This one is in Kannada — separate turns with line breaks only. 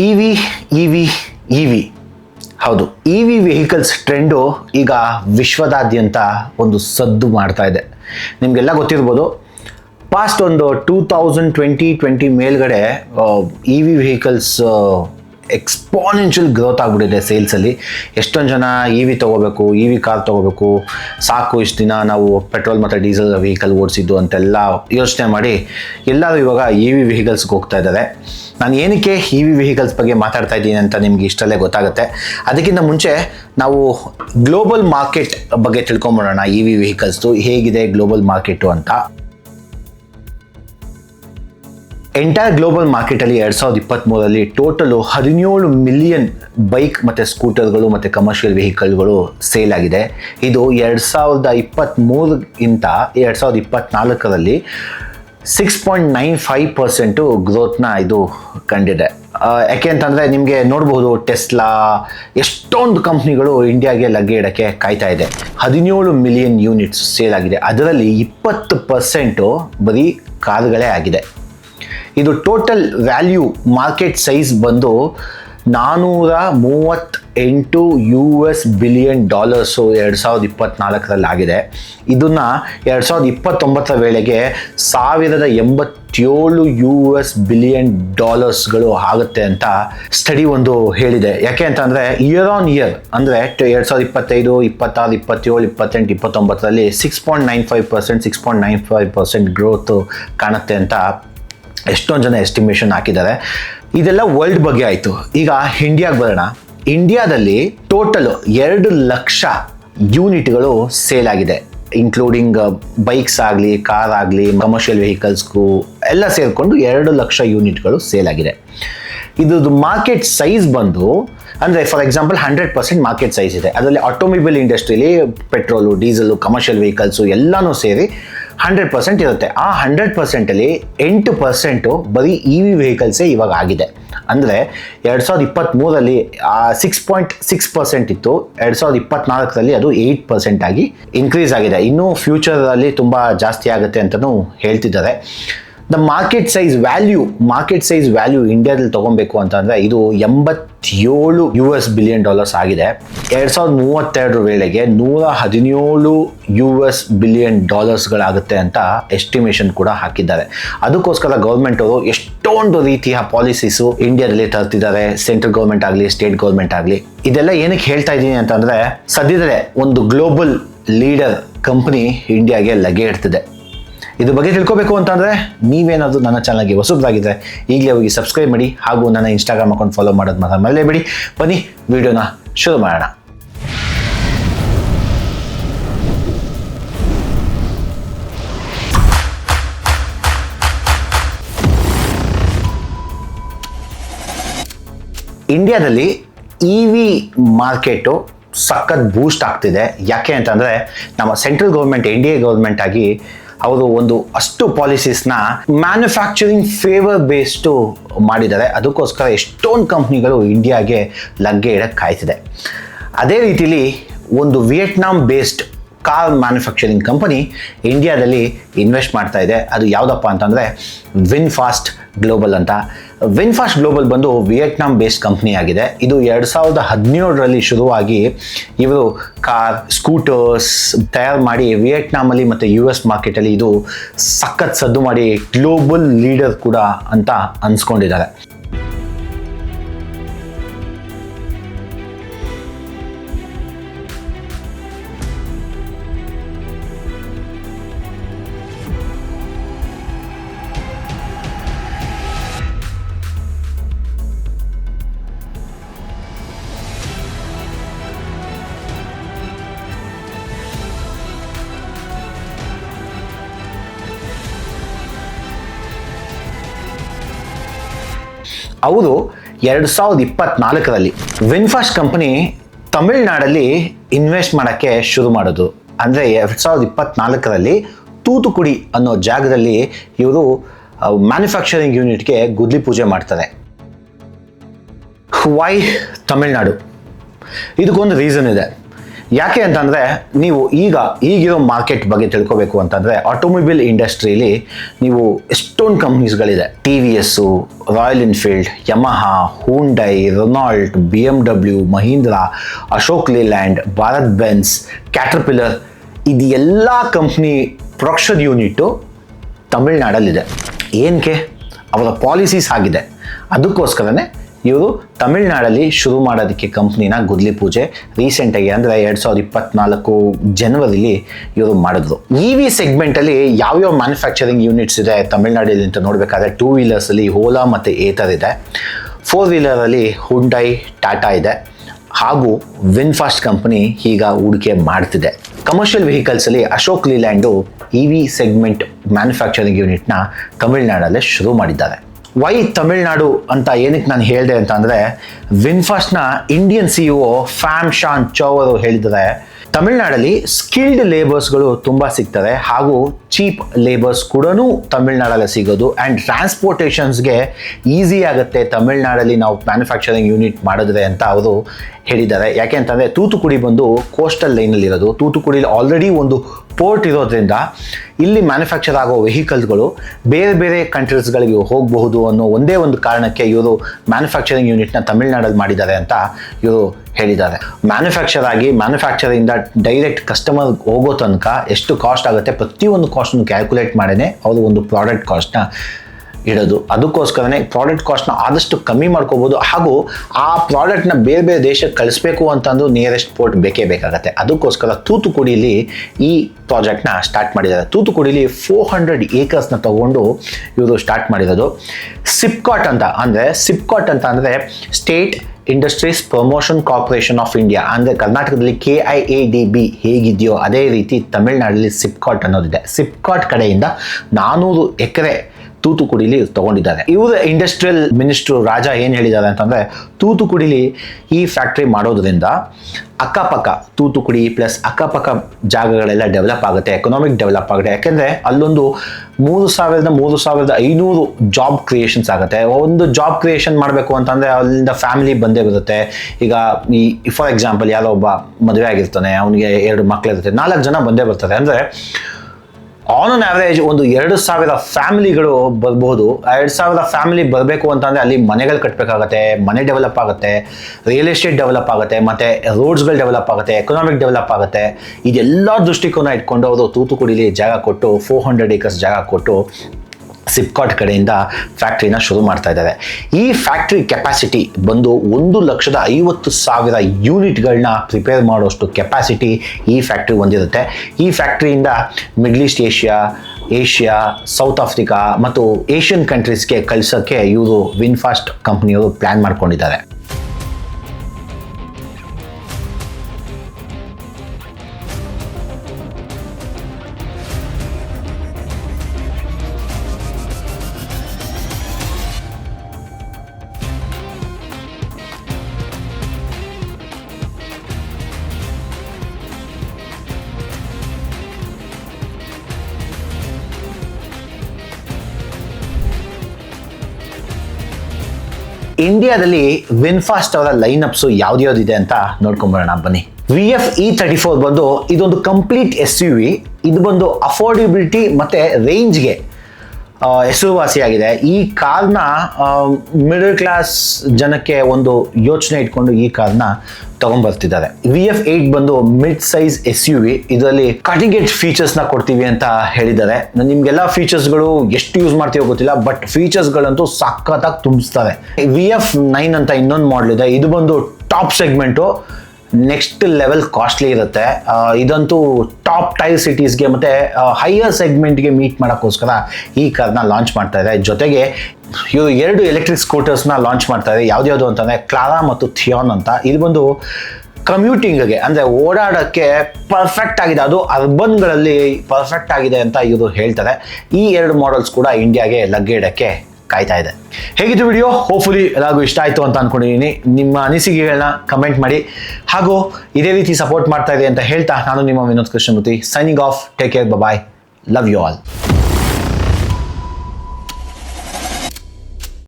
E V E V E V ಹೌದು ಇ ವಿ ವೆಹಿಕಲ್ಸ್ ಟ್ರೆಂಡು ಈಗ ವಿಶ್ವದಾದ್ಯಂತ ಒಂದು ಸದ್ದು ಮಾಡ್ತಾ ಇದೆ. ನಿಮಗೆಲ್ಲ ಗೊತ್ತಿರ್ಬೋದು ಪಾಸ್ಟ್ ಒಂದು ಟೂ ತೌಸಂಡ್ ಟ್ವೆಂಟಿ ಟ್ವೆಂಟಿ ಮೇಲ್ಗಡೆ E V vehicles exponential growth ಆಗಿಬಿಟ್ಟಿದೆ ಸೇಲ್ಸಲ್ಲಿ ಎಷ್ಟೊಂದು ಜನ ಇ ವಿ ತೊಗೋಬೇಕು ಇ ವಿ ಕಾರ್ ತೊಗೋಬೇಕು, ಸಾಕು ಇಷ್ಟು ದಿನ ನಾವು ಪೆಟ್ರೋಲ್ ಮತ್ತು ಡೀಸೆಲ್ ವೆಹಿಕಲ್ ಓಡಿಸಿದ್ದು ಅಂತೆಲ್ಲ ಯೋಚನೆ ಮಾಡಿ ಎಲ್ಲರೂ ಇವಾಗ ಇ ವಿ ವೆಹಿಕಲ್ಸ್ಗೆ ಹೋಗ್ತಾ ಇದ್ದಾರೆ. ನಾನು ಏನಕ್ಕೆ ಇ ವಿ ವೆಹಿಕಲ್ಸ್ ಬಗ್ಗೆ ಮಾತಾಡ್ತಾ ಇದ್ದೀನಿ ಅಂತ ನಿಮಗೆ ಇಷ್ಟಲ್ಲೇ ಗೊತ್ತಾಗುತ್ತೆ. ಅದಕ್ಕಿಂತ ಮುಂಚೆ ನಾವು ಗ್ಲೋಬಲ್ ಮಾರ್ಕೆಟ್ ಬಗ್ಗೆ ತಿಳ್ಕೊಂಬಿಡೋಣ. ಇ ವಿ ವೆಹಿಕಲ್ಸ್ದು ಹೇಗಿದೆ ಗ್ಲೋಬಲ್ ಮಾರ್ಕೆಟು ಅಂತ. ಎಂಟೈರ್ ಗ್ಲೋಬಲ್ ಮಾರ್ಕೆಟಲ್ಲಿ ಎರಡು ಸಾವಿರದ ಇಪ್ಪತ್ತ್ಮೂರರಲ್ಲಿ ಟೋಟಲು ಹದಿನೇಳು ಮಿಲಿಯನ್ ಬೈಕ್ ಮತ್ತು ಸ್ಕೂಟರ್ಗಳು ಮತ್ತು ಕಮರ್ಷಿಯಲ್ ವೆಹಿಕಲ್ಗಳು ಸೇಲ್ ಆಗಿದೆ. ಇದು ಎರಡು ಸಾವಿರದ ಇಪ್ಪತ್ತ್ಮೂರಗಿಂತ ಎರಡು ಸಾವಿರದ ಇಪ್ಪತ್ತ್ನಾಲ್ಕರಲ್ಲಿ six point nine five percent ಗ್ರೋತ್ನ ಇದು ಕಂಡಿದೆ. ಯಾಕೆ ಅಂತಂದರೆ ನಿಮಗೆ ನೋಡ್ಬೋದು ಟೆಸ್ಲಾ ಎಷ್ಟೊಂದು ಕಂಪ್ನಿಗಳು ಇಂಡಿಯಾಗೆ ಲಗ್ಗೆ ಇಡೋಕ್ಕೆ ಕಾಯ್ತಾ ಇದೆ. ಹದಿನೇಳು ಮಿಲಿಯನ್ ಯೂನಿಟ್ಸ್ ಸೇಲ್ ಆಗಿದೆ. ಅದರಲ್ಲಿ ಇಪ್ಪತ್ತು ಪರ್ಸೆಂಟು ಬರೀ ಕಾರ್ಗಳೇ ಆಗಿದೆ. ಇದು ಟೋಟಲ್ ವ್ಯಾಲ್ಯೂ ಮಾರ್ಕೆಟ್ ಸೈಜ್ ಬಂದು ನಾನ್ನೂರ ಮೂವತ್ತೆಂಟು ಯು ಎಸ್ ಬಿಲಿಯನ್ ಡಾಲರ್ಸು ಎರಡು ಸಾವಿರದ ಇಪ್ಪತ್ತ್ನಾಲ್ಕರಲ್ಲಿ ಆಗಿದೆ. ಇದನ್ನು ಎರಡು ಸಾವಿರದ ಇಪ್ಪತ್ತೊಂಬತ್ತರ ವೇಳೆಗೆ ಸಾವಿರದ ಎಂಬತ್ತೇಳು ಯು ಎಸ್ ಬಿಲಿಯನ್ ಡಾಲರ್ಸ್ಗಳು ಆಗುತ್ತೆ ಅಂತ ಸ್ಟಡಿ ಒಂದು ಹೇಳಿದೆ. ಯಾಕೆ ಅಂತಂದರೆ ಇಯರ್ ಆನ್ ಇಯರ್ ಅಂದರೆ ಎರಡು ಸಾವಿರದ ಇಪ್ಪತ್ತೈದು, ಇಪ್ಪತ್ತಾರು, ಇಪ್ಪತ್ತೇಳು, ಇಪ್ಪತ್ತೆಂಟು, ಇಪ್ಪತ್ತೊಂಬತ್ತರಲ್ಲಿ six point nine five percent six point nine five percent growth ಕಾಣುತ್ತೆ ಅಂತ ಎಷ್ಟೊಂದು ಜನ ಎಸ್ಟಿಮೇಷನ್ ಹಾಕಿದ್ದಾರೆ. ಇದೆಲ್ಲ ವರ್ಲ್ಡ್ ಬಗ್ಗೆ ಆಯಿತು. ಈಗ ಇಂಡಿಯಾಗೆ ಬರೋಣ. ಇಂಡಿಯಾದಲ್ಲಿ ಟೋಟಲ್ ಎರಡು ಲಕ್ಷ ಯೂನಿಟ್ಗಳು ಸೇಲ್ ಆಗಿದೆ. ಇನ್ಕ್ಲೂಡಿಂಗ್ ಬೈಕ್ಸ್ ಆಗಲಿ ಕಾರ್ ಆಗಲಿ ಕಮರ್ಷಿಯಲ್ ವೆಹಿಕಲ್ಸ್ಗೂ ಎಲ್ಲ ಸೇರಿಕೊಂಡು ಎರಡು ಲಕ್ಷ ಯೂನಿಟ್ಗಳು ಸೇಲ್ ಆಗಿದೆ. ಇದ್ರದ್ದು ಮಾರ್ಕೆಟ್ ಸೈಜ್ ಬಂದು, ಅಂದರೆ for example hundred percent market size ಇದೆ. ಅದರಲ್ಲಿ ಆಟೋಮೊಬೈಲ್ ಇಂಡಸ್ಟ್ರಿಲಿ ಪೆಟ್ರೋಲು ಡೀಸೆಲು ಕಮರ್ಷಿಯಲ್ ವೆಹಿಕಲ್ಸು ಎಲ್ಲನೂ ಸೇರಿ ಹಂಡ್ರೆಡ್ ಪರ್ಸೆಂಟ್ ಇರುತ್ತೆ. ಆ ಹಂಡ್ರೆಡ್ ಪರ್ಸೆಂಟಲ್ಲಿ ಎಂಟು ಪರ್ಸೆಂಟು ಬರೀ ಇ ವಿ ವೆಹಿಕಲ್ಸೇ ಇವಾಗ ಆಗಿದೆ. ಅಂದರೆ ಎರಡು ಸಾವಿರದ ಇಪ್ಪತ್ತ್ಮೂರಲ್ಲಿ ಸಿಕ್ಸ್ ಪಾಯಿಂಟ್ ಸಿಕ್ಸ್ ಪರ್ಸೆಂಟ್ ಇತ್ತು. ಎರಡು ಸಾವಿರದ ಇಪ್ಪತ್ನಾಲ್ಕರಲ್ಲಿ ಅದು ಏಯ್ಟ್ ಪರ್ಸೆಂಟ್ ಆಗಿ ಇನ್ಕ್ರೀಸ್ ಆಗಿದೆ. ಇನ್ನೂ ಫ್ಯೂಚರಲ್ಲಿ ತುಂಬ ಜಾಸ್ತಿ ಆಗುತ್ತೆ ಅಂತಲೂ ಹೇಳ್ತಿದ್ದಾರೆ. The market size value market size value ಇಂಡಿಯಾದಲ್ಲಿ ತಗೊಬೇಕು ಅಂತಂದರೆ ಇದು ಎಂಬತ್ತೇಳು ಯು ಎಸ್ ಬಿಲಿಯನ್ ಡಾಲರ್ಸ್ ಆಗಿದೆ. ಎರಡು ಸಾವಿರದ ಮೂವತ್ತೆರಡರ ವೇಳೆಗೆ ನೂರ ಹದಿನೇಳು ಯು ಎಸ್ ಬಿಲಿಯನ್ ಡಾಲರ್ಸ್ಗಳಾಗುತ್ತೆ ಅಂತ ಎಸ್ಟಿಮೇಷನ್ ಕೂಡ ಹಾಕಿದ್ದಾರೆ. ಅದಕ್ಕೋಸ್ಕರ ಗೌರ್ಮೆಂಟ್ ಅವರು ಎಷ್ಟೊಂದು ರೀತಿಯ ಪಾಲಿಸೀಸ್ ಇಂಡಿಯಾದಲ್ಲಿ ತರ್ತಿದ್ದಾರೆ ಸೆಂಟ್ರಲ್ ಗೌರ್ಮೆಂಟ್ ಆಗಲಿ ಸ್ಟೇಟ್ ಗೌರ್ಮೆಂಟ್ ಆಗಲಿ. ಇದೆಲ್ಲ ಏನಕ್ಕೆ ಹೇಳ್ತಾ ಇದ್ದೀನಿ ಅಂತಂದರೆ ಸದ್ಯದಲ್ಲೇ ಒಂದು ಗ್ಲೋಬಲ್ ಲೀಡರ್ ಕಂಪ್ನಿ ಇಂಡಿಯಾಗೆ ಲಗ್ಗೆ ಇಡ್ತಿದೆ. ಇದ್ರ ಬಗ್ಗೆ ತಿಳ್ಕೊಬೇಕು ಅಂತಂದರೆ ನೀವೇನಾದರೂ ನನ್ನ ಚಾನಲ್ಗೆ ಹೊಸದಾಗಿದ್ದರೆ ಈಗಲೇ ಹೋಗಿ ಸಬ್ಸ್ಕ್ರೈಬ್ ಮಾಡಿ ಹಾಗೂ ನನ್ನ ಇನ್ಸ್ಟಾಗ್ರಾಮ್ ಅಕೌಂಟ್ ಫಾಲೋ ಮಾಡೋದು ಮಾತ್ರ ಮರಲೇಬೇಡಿ ಬನ್ನಿ, ವಿಡಿಯೋನ ಶುರು ಮಾಡೋಣ. ಇಂಡಿಯಾದಲ್ಲಿ ಇ ವಿ ಮಾರ್ಕೆಟು ಸಖತ್ ಬೂಸ್ಟ್ ಆಗ್ತಿದೆ. ಯಾಕೆ ಅಂತಂದರೆ ನಮ್ಮ central government N D A government ಆಗಿ ಅವರು ಒಂದು ಅಷ್ಟು ಪಾಲಿಸೀಸ್ನ ಮ್ಯಾನುಫ್ಯಾಕ್ಚರಿಂಗ್ ಫೇವರ್ ಬೇಸ್ಡು ಮಾಡಿದ್ದಾರೆ. ಅದಕ್ಕೋಸ್ಕರ ಎಷ್ಟೊಂದು ಕಂಪ್ನಿಗಳು ಇಂಡಿಯಾಗೆ ಲಗ್ಗೆ ಇಡಕ್ಕೆ ಕಾಯ್ತಿದೆ. ಅದೇ ರೀತಿಲಿ ಒಂದು Vietnam based car manufacturing company ಇಂಡಿಯಾದಲ್ಲಿ ಇನ್ವೆಸ್ಟ್ ಮಾಡ್ತಾ ಇದೆ. ಅದು ಯಾವುದಪ್ಪ ಅಂತಂದರೆ ವಿನ್ ಫಾಸ್ಟ್ ಗ್ಲೋಬಲ್ ಅಂತ. ವಿನ್ ಫಾಸ್ಟ್ ಗ್ಲೋಬಲ್ ಬಂದು ವಿಯೆಟ್ನಾಂ ಬೇಸ್ಡ್ ಕಂಪ್ನಿ ಆಗಿದೆ. ಇದು ಎರಡು ಸಾವಿರದ ಹದಿನೇಳರಲ್ಲಿ ಶುರುವಾಗಿ ಇವರು ಕಾರ್, ಸ್ಕೂಟರ್ಸ್ ತಯಾರು ಮಾಡಿ ವಿಯೆಟ್ನಾಮಲ್ಲಿ ಮತ್ತು ಯು ಎಸ್ ಮಾರ್ಕೆಟಲ್ಲಿ ಇದು ಸಖತ್ ಸದ್ದು ಮಾಡಿ ಗ್ಲೋಬಲ್ ಲೀಡರ್ ಕೂಡ ಅಂತ ಅನ್ಸ್ಕೊಂಡಿದ್ದಾರೆ. ಅವರು ಎರಡು ಸಾವಿರದ ಇಪ್ಪತ್ನಾಲ್ಕರಲ್ಲಿ ವಿನ್ಫಾಸ್ಟ್ ಕಂಪನಿ ತಮಿಳ್ನಾಡಲ್ಲಿ ಇನ್ವೆಸ್ಟ್ ಮಾಡೋಕ್ಕೆ ಶುರು ಮಾಡೋದು ಅಂದರೆ ಎರಡು ಸಾವಿರದ ಇಪ್ಪತ್ನಾಲ್ಕರಲ್ಲಿ ತೂತುಕುಡಿ ಅನ್ನೋ ಜಾಗದಲ್ಲಿ ಇವರು ಮ್ಯಾನುಫ್ಯಾಕ್ಚರಿಂಗ್ ಯೂನಿಟ್ಗೆ ಗುದ್ಲಿ ಪೂಜೆ ಮಾಡ್ತಾರೆ. ವೈ ತಮಿಳ್ನಾಡು. ಇದಕ್ಕೊಂದು ರೀಸನ್ ಇದೆ. ಯಾಕೆ ಅಂತಂದರೆ ನೀವು ಈಗ ಈಗಿರೋ ಮಾರ್ಕೆಟ್ ಬಗ್ಗೆ ತಿಳ್ಕೊಬೇಕು ಅಂತಂದರೆ ಆಟೋಮೊಬೈಲ್ ಇಂಡಸ್ಟ್ರೀಲಿ ನೀವು ಎಷ್ಟೊಂದು ಕಂಪ್ನೀಸ್ಗಳಿದೆ T V S Royal Enfield Yamaha Hyundai Renault B M W Mahindra Ashok Leyland Bharat Benz Caterpillar ಇದು ಎಲ್ಲ ಕಂಪ್ನಿ ಪ್ರೊಡಕ್ಷನ್ ಯೂನಿಟು ತಮಿಳ್ನಾಡಲ್ಲಿದೆ ಏನಕ್ಕೆ ಅವರ ಪಾಲಿಸೀಸ್ ಆಗಿದೆ. ಅದಕ್ಕೋಸ್ಕರನೇ ಇವರು ತಮಿಳ್ನಾಡಲ್ಲಿ ಶುರು ಮಾಡೋದಕ್ಕೆ ಕಂಪ್ನಿನ ಗುದ್ಲಿ ಪೂಜೆ ರೀಸೆಂಟಾಗಿ ಅಂದರೆ ಎರಡು ಸಾವಿರದ ಇಪ್ಪತ್ನಾಲ್ಕು ಜನವರಿಲಿ ಇವರು ಮಾಡಿದ್ರು. ಇ ವಿ ಸೆಗ್ಮೆಂಟಲ್ಲಿ ಯಾವ್ಯಾವ ಮ್ಯಾನುಫ್ಯಾಕ್ಚರಿಂಗ್ ಯೂನಿಟ್ಸ್ ಇದೆ ತಮಿಳ್ನಾಡಲ್ಲಿ ಅಂತ ನೋಡಬೇಕಾದ್ರೆ ಟೂ ವೀಲರ್ಸಲ್ಲಿ ಓಲಾ ಮತ್ತು ಏತರ್ ಇದೆ. ಫೋರ್ ವೀಲರಲ್ಲಿ ಹುಂಡೈ ಟಾಟಾ ಇದೆ. ಹಾಗೂ ವಿನ್ಫಾಸ್ಟ್ ಕಂಪನಿ ಈಗ ಹೂಡಿಕೆ ಮಾಡ್ತಿದೆ. Commercial ವೆಹಿಕಲ್ಸಲ್ಲಿ Ashok Leyland E V segment manufacturing ಯೂನಿಟ್ನ ತಮಿಳ್ನಾಡಲ್ಲೇ ಶುರು ಮಾಡಿದ್ದಾರೆ. ವೈ ತಮಿಳ್ನಾಡು ಅಂತ ಏನಕ್ಕೆ ನಾನು ಹೇಳಿದೆ ಅಂತ ಅಂದರೆ ವಿನ್ಫಾಸ್ಟ್ನ Indian C E Pham Sanh Chau ಅವರು ಹೇಳಿದರೆ ತಮಿಳ್ನಾಡಲ್ಲಿ ಸ್ಕಿಲ್ಡ್ ಲೇಬರ್ಸ್ಗಳು ತುಂಬ ಸಿಗ್ತವೆ ಹಾಗೂ ಚೀಪ್ ಲೇಬರ್ಸ್ ಕೂಡ ತಮಿಳ್ನಾಡಲ್ಲಿ ಸಿಗೋದು. ಆ್ಯಂಡ್ ಟ್ರಾನ್ಸ್ಪೋರ್ಟೇಷನ್ಸ್ಗೆ ಈಸಿ ಆಗುತ್ತೆ ತಮಿಳ್ನಾಡಲ್ಲಿ ನಾವು ಮ್ಯಾನುಫ್ಯಾಕ್ಚರಿಂಗ್ ಯೂನಿಟ್ ಮಾಡಿದ್ರೆ ಅಂತ ಅವರು ಹೇಳಿದ್ದಾರೆ. ಯಾಕೆ ಅಂತಂದರೆ ತೂತುಕುಡಿ ಬಂದು ಕೋಸ್ಟಲ್ ಲೈನಲ್ಲಿರೋದು ತೂತುಕುಡಿಲಿ ಆಲ್ರೆಡಿ ಒಂದು ಪೋರ್ಟ್ ಇರೋದ್ರಿಂದ ಇಲ್ಲಿ ಮ್ಯಾನುಫ್ಯಾಕ್ಚರ್ ಆಗೋ ವೆಹಿಕಲ್ಸ್ಗಳು ಬೇರೆ ಬೇರೆ ಕಂಟ್ರೀಸ್ಗಳಿಗೆ ಹೋಗಬಹುದು ಅನ್ನೋ ಒಂದೇ ಒಂದು ಕಾರಣಕ್ಕೆ ಇವರು ಮ್ಯಾನುಫ್ಯಾಕ್ಚರಿಂಗ್ ಯೂನಿಟ್ನ ತಮಿಳ್ನಾಡಲ್ಲಿ ಮಾಡಿದ್ದಾರೆ ಅಂತ ಇವರು ಹೇಳಿದ್ದಾರೆ. ಮ್ಯಾನುಫ್ಯಾಕ್ಚರ್ ಆಗಿ ಮ್ಯಾನುಫ್ಯಾಕ್ಚರಿಂದ ಡೈರೆಕ್ಟ್ ಕಸ್ಟಮರ್ ಹೋಗೋ ತನಕ ಎಷ್ಟು ಕಾಸ್ಟ್ ಆಗುತ್ತೆ ಪ್ರತಿಯೊಂದು ಕಾಸ್ಟ್ನು ಕ್ಯಾಲ್ಕುಲೇಟ್ ಮಾಡೇ ಅವರು ಒಂದು ಪ್ರಾಡಕ್ಟ್ ಕಾಸ್ಟ್ನ ಇಡೋದು. ಅದಕ್ಕೋಸ್ಕರನೇ ಪ್ರಾಡಕ್ಟ್ ಕಾಸ್ಟ್ನ ಆದಷ್ಟು ಕಮ್ಮಿ ಮಾಡ್ಕೋಬೋದು. ಹಾಗೂ ಆ ಪ್ರಾಡಕ್ಟ್ನ ಬೇರೆ ಬೇರೆ ದೇಶಕ್ಕೆ ಕಳಿಸ್ಬೇಕು ಅಂತಂದು ನಿಯರೆಸ್ಟ್ ಪೋರ್ಟ್ ಬೇಕೇ ಬೇಕಾಗುತ್ತೆ. ಅದಕ್ಕೋಸ್ಕರ ತೂತುಕುಡಿಲಿ ಈ ಪ್ರಾಜೆಕ್ಟ್ನ ಸ್ಟಾರ್ಟ್ ಮಾಡಿದ್ದಾರೆ. ತೂತುಕುಡಿಲಿ ಫೋರ್ ಹಂಡ್ರೆಡ್ ಏಕರ್ಸ್ನ ತಗೊಂಡು ಇವರು ಸ್ಟಾರ್ಟ್ ಮಾಡಿರೋದು. ಸಿಪ್ಕಾಟ್ ಅಂತ, ಅಂದರೆ ಸಿಪ್ಕಾಟ್ ಅಂತ ಅಂದರೆ state industries promotion corporation of India ಅಂದರೆ ಕರ್ನಾಟಕದಲ್ಲಿ K I A D B ಹೇಗಿದೆಯೋ ಅದೇ ರೀತಿ ತಮಿಳುನಾಡಲ್ಲಿ ಸಿಪ್ಕಾಟ್ ಅನ್ನೋದಿದೆ. ಸಿಪ್ಕಾಟ್ ಕಡೆಯಿಂದ ನಾನೂರು ಎಕರೆ ತೂತುಕುಡಿಲಿ ತಗೊಂಡಿದ್ದಾರೆ. ಇವರ ಇಂಡಸ್ಟ್ರಿಯಲ್ ಮಿನಿಸ್ಟ್ರು ರಾಜ ಏನು ಹೇಳಿದ್ದಾರೆ ಅಂತಂದರೆ ತೂತುಕುಡಿಲಿ ಈ ಫ್ಯಾಕ್ಟ್ರಿ ಮಾಡೋದ್ರಿಂದ ಅಕ್ಕಪಕ್ಕ, ತೂತುಕುಡಿ ಪ್ಲಸ್ ಅಕ್ಕಪಕ್ಕ ಜಾಗಗಳೆಲ್ಲ ಡೆವಲಪ್ ಆಗುತ್ತೆ ಎಕನಾಮಿಕ್ ಡೆವಲಪ್ ಆಗುತ್ತೆ. ಯಾಕೆಂದರೆ ಅಲ್ಲೊಂದು ಮೂರು ಸಾವಿರದ ಮೂರು ಸಾವಿರದ ಐನೂರು ಜಾಬ್ ಕ್ರಿಯೇಷನ್ಸ್ ಆಗುತ್ತೆ. ಒಂದು ಜಾಬ್ ಕ್ರಿಯೇಷನ್ ಮಾಡಬೇಕು ಅಂತಂದರೆ ಅಲ್ಲಿಂದ ಫ್ಯಾಮಿಲಿ ಬಂದೇ ಬರುತ್ತೆ. ಈಗ ಈ ಫಾರ್ ಎಕ್ಸಾಂಪಲ್ ಯಾರೋ ಒಬ್ಬ ಮದುವೆ ಆಗಿರ್ತಾನೆ, ಅವನಿಗೆ ಎರಡು ಮಕ್ಕಳಿರುತ್ತೆ ನಾಲ್ಕು ಜನ ಬಂದೇ ಬರ್ತಾರೆ ಅಂದರೆ ಆನ್ ಅನ್ ಆವ್ರೇಜ್ ಒಂದು ಎರಡು ಸಾವಿರ ಫ್ಯಾಮಿಲಿಗಳು ಬರ್ಬೋದು ಎರಡು ಸಾವಿರ ಫ್ಯಾಮಿಲಿ ಬರಬೇಕು ಅಂತಂದರೆ ಅಲ್ಲಿ ಮನೆಗಳು ಕಟ್ಟಬೇಕಾಗತ್ತೆ ಮನೆ ಡೆವಲಪ್ ಆಗುತ್ತೆ ರಿಯಲ್ ಎಸ್ಟೇಟ್ ಡೆವಲಪ್ ಆಗುತ್ತೆ, ಮತ್ತು ರೋಡ್ಸ್ಗಳು ಡೆವಲಪ್ ಆಗುತ್ತೆ ಎಕನಾಮಿಕ್ ಡೆವಲಪ್ ಆಗುತ್ತೆ. ಇದೆಲ್ಲ ದೃಷ್ಟಿಕೋನ ಇಟ್ಕೊಂಡು ಅವರು ತೂತುಕುಡಿಲಿ ಜಾಗ ಕೊಟ್ಟು ಫೋರ್ ಹಂಡ್ರೆಡ್ ಏಕರ್ಸ್ ಜಾಗ ಕೊಟ್ಟು ಸಿಪ್ಕಾಟ್ ಕಡೆಯಿಂದ ಫ್ಯಾಕ್ಟ್ರಿನ ಶುರು ಮಾಡ್ತಾ ಇದ್ದಾರೆ. ಈ ಫ್ಯಾಕ್ಟ್ರಿ ಕೆಪಾಸಿಟಿ ಬಂದು ಒಂದು ಲಕ್ಷದ ಐವತ್ತು ಸಾವಿರ ಯೂನಿಟ್ಗಳನ್ನ ಪ್ರಿಪೇರ್ ಮಾಡೋಷ್ಟು ಕೆಪಾಸಿಟಿ ಈ ಫ್ಯಾಕ್ಟ್ರಿ ಹೊಂದಿರುತ್ತೆ. ಈ ಫ್ಯಾಕ್ಟ್ರಿಯಿಂದ Middle East Asia Asia South Africa ಮತ್ತು ಏಷ್ಯನ್ ಕಂಟ್ರೀಸ್ಗೆ ಕಳಿಸೋಕ್ಕೆ ಇವರು ವಿನ್ಫಾಸ್ಟ್ ಕಂಪ್ನಿಯವರು ಪ್ಲ್ಯಾನ್ ಮಾಡ್ಕೊಂಡಿದ್ದಾರೆ. ಇಂಡಿಯಾದಲ್ಲಿ ವಿನ್ಫಾಸ್ಟ್ ಅವರ ಲೈನ್ ಅಪ್ಸು ಯಾವ್ದ್ಯಾವ್ದಿದೆ ಅಂತ ನೋಡ್ಕೊಂಬರೋಣ, ಬನ್ನಿ. V F E thirty four ಬಂದು ಇದೊಂದು ಕಂಪ್ಲೀಟ್ ಎಸ್ ಯು ವಿ ಇದು ಬಂದು ಅಫೋರ್ಡೆಬಿಲಿಟಿ ಮತ್ತು ರೇಂಜ್ಗೆ ಹೆಸರುವಾಸಿಯಾಗಿದೆ ಈ ಕಾರ್ನ ಮಿಡಲ್ ಕ್ಲಾಸ್ ಜನಕ್ಕೆ ಒಂದು ಯೋಚನೆ ಇಟ್ಕೊಂಡು ಈ ಕಾರ್ನ ತಗೊಂಡ್ಬರ್ತಿದ್ದಾರೆ ವಿ ಎಫ್ ಏಟ್ ಬಂದು mid size S U V ಇದರಲ್ಲಿ ಕಟಿಂಗ್ ಎಡ್ ಫೀಚರ್ಸ್ನ ಕೊಡ್ತೀವಿ ಅಂತ ಹೇಳಿದ್ದಾರೆ. ನಿಮ್ಗೆಲ್ಲ ಫೀಚರ್ಸ್ಗಳು ಎಷ್ಟು ಯೂಸ್ ಮಾಡ್ತೀವೋ ಗೊತ್ತಿಲ್ಲ ಬಟ್ ಫೀಚರ್ಸ್ಗಳಂತೂ ಸಖತ್ತಾಗಿ ತುಂಬಿಸ್ತಾರೆ. ವಿ ಎಫ್ ನೈನ್ ಅಂತ ಇನ್ನೊಂದು ಮಾಡಲ್ ಇದೆ. ಇದು ಬಂದು top segment next level costly ಇರುತ್ತೆ. ಇದಂತೂ ಟಾಪ್ ಟೈರ್ ಸಿಟೀಸ್ಗೆ ಮತ್ತು ಹೈಯರ್ ಸೆಗ್ಮೆಂಟ್ಗೆ ಮೀಟ್ ಮಾಡೋಕ್ಕೋಸ್ಕರ ಈ ಕಾರ್ನ ಲಾಂಚ್ ಮಾಡ್ತಾ ಇದೆ. ಜೊತೆಗೆ ಇವು ಎರಡು ಎಲೆಕ್ಟ್ರಿಕ್ ಸ್ಕೂಟರ್ಸ್ನ ಲಾಂಚ್ ಮಾಡ್ತಾ ಇದೆ. ಯಾವ್ದ್ಯಾವುದು ಅಂತಂದರೆ ಕ್ಲಾರಾ ಮತ್ತು ಥಿಯಾನ್ ಅಂತ. ಇದು ಬಂದು ಕಮ್ಯೂಟಿಂಗ್ಗೆ ಅಂದರೆ ಓಡಾಡೋಕ್ಕೆ ಪರ್ಫೆಕ್ಟ್ ಆಗಿದೆ. ಅದು ಅರ್ಬನ್ಗಳಲ್ಲಿ ಪರ್ಫೆಕ್ಟ್ ಆಗಿದೆ ಅಂತ ಇವರು ಹೇಳ್ತಾರೆ. ಈ ಎರಡು ಮಾಡೆಲ್ಸ್ ಕೂಡ ಇಂಡಿಯಾಗೆ ಲಗ್ಗೆ ಇಡೋಕ್ಕೆ ಕಾಯ್ತಾ ಇದೆ. ಹೇಗಿತ್ತು ವಿಡಿಯೋ ಹೋಪ್ಫುಲಿ ಎಲ್ಲರಿಗೂ ಇಷ್ಟ ಆಯಿತು ಅಂತ ಅಂದ್ಕೊಂಡಿದ್ದೀನಿ ನಿಮ್ಮ ಅನಿಸಿಕೆಗಳನ್ನ ಕಮೆಂಟ್ ಮಾಡಿ. ಹಾಗೂ ಇದೇ ರೀತಿ ಸಪೋರ್ಟ್ ಮಾಡ್ತಾ ಇದೆ ಅಂತ ಹೇಳ್ತಾ ನಾನು ನಿಮ್ಮ Vinod Krishnamurthy signing off take care bye love you all